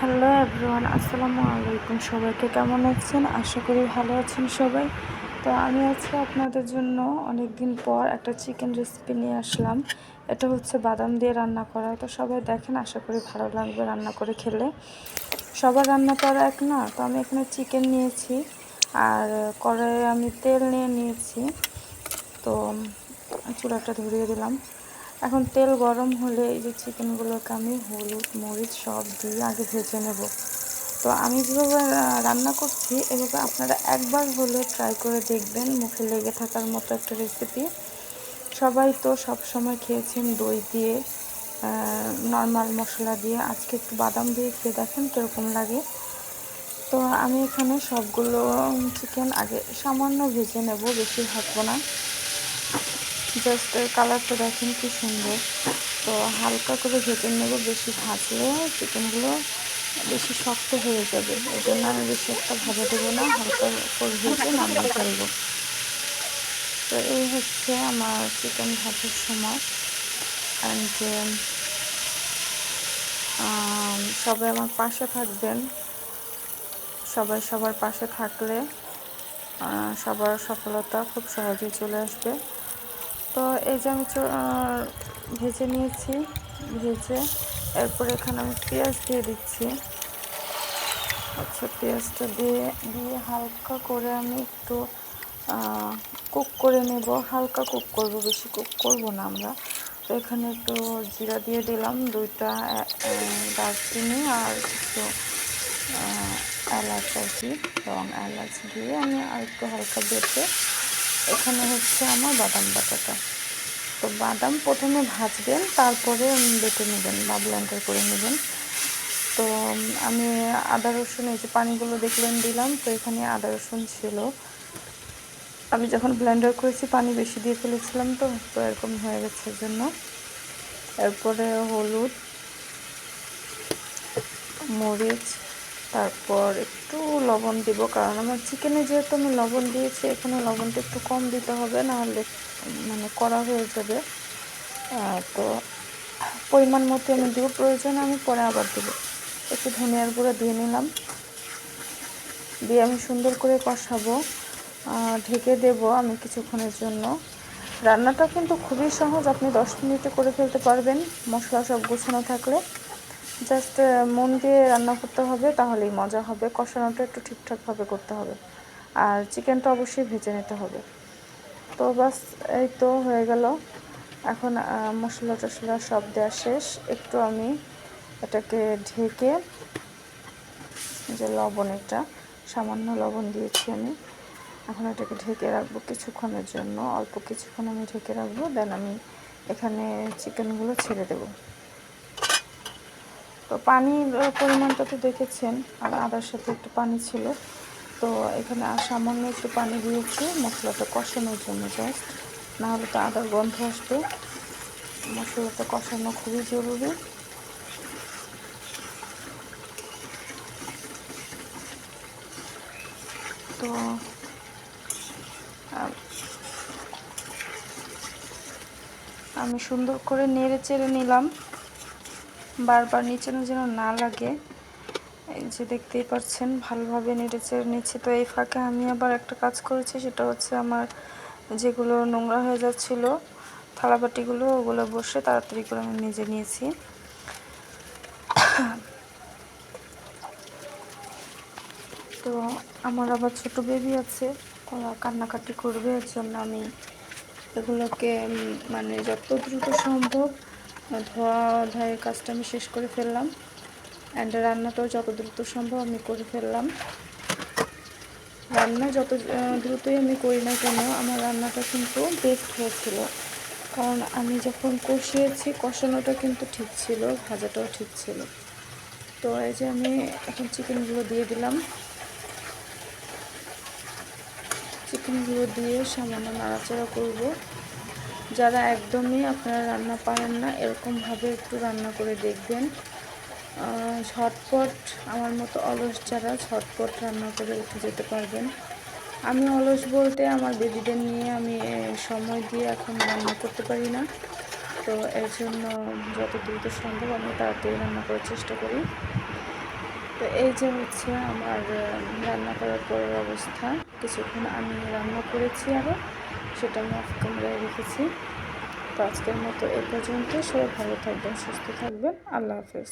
Hello everyone, আসসালামু আলাইকুম। সবাইকে কেমন আছেন? আশা করি ভালো আছেন সবাই। তো আমি আজকে আপনাদের জন্য অনেক দিন পর একটা চিকেন রেসিপি নিয়ে আসলাম। এটা হচ্ছে বাদাম দিয়ে রান্না করা। তো সবাই দেখেন, আশা করি ভালো লাগবে রান্না করে খেলে। সবার রান্না করা এক না, তো আমি এখানে চিকেন নিয়েছি আর কড়াইয়ে আমি তেল নিয়ে নিয়েছি। তো চুলাটা ধরিয়ে দিলাম। এখন তেল গরম হলে এই যে চিকেনগুলোকে আমি হলুদ, মরিচ সব দিয়ে আগে ভেজে নেব। তো আমি যেভাবে রান্না করছি, এভাবে আপনারা একবার হলে ট্রাই করে দেখবেন, মুখে লেগে থাকার মতো একটা রেসিপি সবাই তো সব সময় খেয়েছেন দই দিয়ে নর্মাল মশলা দিয়ে। আজকে একটু বাদাম দিয়ে খেয়ে দেখেন কীরকম লাগে। তো আমি এখানে সবগুলো চিকেন আগে সামান্য ভেজে নেব, বেশি ভাববো না। জাস্ট কালারটা দেখেন কি সুন্দর। তো হালকা করে ভেজে নেব, বেশি ভাজলে চিকেনগুলো বেশি শক্ত হয়ে যাবে। এই জন্য আমি বেশি একটা ভাজা দেবো না, হালকা করে ভেজে নামিয়ে ফেলব। তো এই হচ্ছে আমার চিকেন ভাজার সময়। অ্যান্ড সবাই আমার পাশে থাকবেন। সবাই সবার পাশে থাকলে সবার সফলতা খুব সহজেই চলে আসবে। তো এই যে আমি ভেজে নিয়েছি, ভেজে এরপর এখানে আমি পেঁয়াজ দিয়ে দিচ্ছি। আচ্ছা পেঁয়াজটা দিয়ে দিয়ে হালকা করে আমি একটু কুক করে নেব। হালকা কুক করব, বেশি কুক করব না আমরা। তো এখানে একটু জিরা দিয়ে দিলাম, দুইটা দারচিনি আর একটু এলাচ আর কি, রং এলাচ দিয়ে আমি আর একটু হালকা বেটে এখানে হচ্ছে আমার বাদাম বাটাটা। তো বাদাম প্রথমে ভাজবেন, তারপরে বেটে নেবেন বা ব্লেন্ডার করে নেবেন। তো আমি আদা, রসুন এই যে পানিগুলো দেখলেন দিলাম, তো এখানে আদা, রসুন ছিল। আমি যখন ব্লেন্ডার করেছি, পানি বেশি দিয়ে ফেলেছিলাম তো তো এরকম হয়ে গেছে জন্য এরপরে হলুদ, মরিচ তারপর একটু লবণ দিব, কারণ আমার চিকেনে যেহেতু আমি লবণ দিয়েছি, এখানে লবণটা একটু কম দিতে হবে, নাহলে মানে করা হয়ে যাবে। তো পরিমাণ মতো আমি দেবো, প্রয়োজন আমি পরে আবার দেবো। একটু ধনিয়ার গুঁড়ো দিয়ে নিলাম। দিয়ে আমি সুন্দর করে কষাবো ঢেকে দেব আমি কিছুক্ষণের জন্য। রান্নাটা কিন্তু খুবই সহজ, আপনি দশ মিনিটে করে ফেলতে পারবেন, মশলা সব গোছানো থাকলে। জাস্ট মন দিয়ে রান্না করতে হবে, তাহলেই মজা হবে। কষানোটা একটু ঠিকঠাকভাবে করতে হবে। আর চিকেনটা অবশ্যই ভেজে নিতে হবে। তো বাস, এই তো হয়ে গেল। এখন মশলা টশলা সব দেওয়া শেষ। একটু আমি এটাকে ঢেকে যে লবণ এটা, সামান্য লবণ দিয়েছি আমি। এখন এটাকে ঢেকে রাখব কিছুক্ষণের জন্য। অল্প কিছুক্ষণ আমি ঢেকে রাখব, দেন আমি এখানে চিকেনগুলো ছেড়ে দেবো। তো পানির পরিমাণটা তো দেখেছেন, আর আদার সাথে একটু পানি ছিল। তো এখানে আর সামান্য একটু পানি দিয়েছি, মশলাটা কষানোর জন্য জাস্ট নাহলে তো আদার গন্ধ আসবে। মশলাটা কষানো খুবই জরুরি। তো আমি সুন্দর করে নেড়ে চেড়ে নিলাম। বারবার নিচে যেন না লাগে। এই যে দেখতেই পাচ্ছেন, ভালোভাবে নেড়ে চেড়ে নিচ্ছি তো এই ফাঁকে আমি আবার একটা কাজ করেছি, সেটা হচ্ছে আমার যেগুলো নোংরা হয়ে যাচ্ছিল, থালাবাটিগুলো, ওগুলো বসে তাড়াতাড়ি করে আমি নিজে নিয়েছি। তো আমার আবার ছোট বেবি আছে, ওরা কান্নাকাটি করবে, এর জন্য আমি এগুলোকে মানে যত দ্রুত সম্ভব ধোয়া ধায়ের কাজটা আমি শেষ করে ফেললাম। অ্যান্ড রান্নাটাও যত দ্রুত সম্ভব আমি করে ফেললাম। রান্না যত দ্রুতই আমি করি না কেন, আমার রান্নাটা কিন্তু বেস্ট হয়েছিল। কারণ আমি যখন কষিয়েছি, কষানোটা কিন্তু ঠিক ছিল, ভাজাটাও ঠিক ছিল। তো এই যে আমি এখন চিকেনগুলো দিয়ে দিলাম। চিকেনগুলো দিয়ে সামান্য নাড়াচাড়া করব। যারা একদমই আপনারা রান্না পারেন না, এরকমভাবে একটু রান্না করে দেখবেন। ঝটপট আমার মতো অলস যারা, ঝটপট রান্না করে উঠে যেতে পারবেন। আমি অলস বলতে আমার বেবিদের নিয়ে আমি সময় দিয়ে এখন রান্না করতে পারি না। তো এর জন্য যত দ্রুত সম্ভব আমি তাড়াতাড়ি রান্না করার চেষ্টা করি। তো এই যে হচ্ছে আমার রান্না করার পরের অবস্থা। কিছুক্ষণ আমি রান্না করেছি আরও সেটা আমি অফ ক্যামেরায় রেখেছি। তো আজকের মতো এ পর্যন্ত। সবাই ভালো থাকবেন, সুস্থ থাকবেন। আল্লাহ হাফেজ।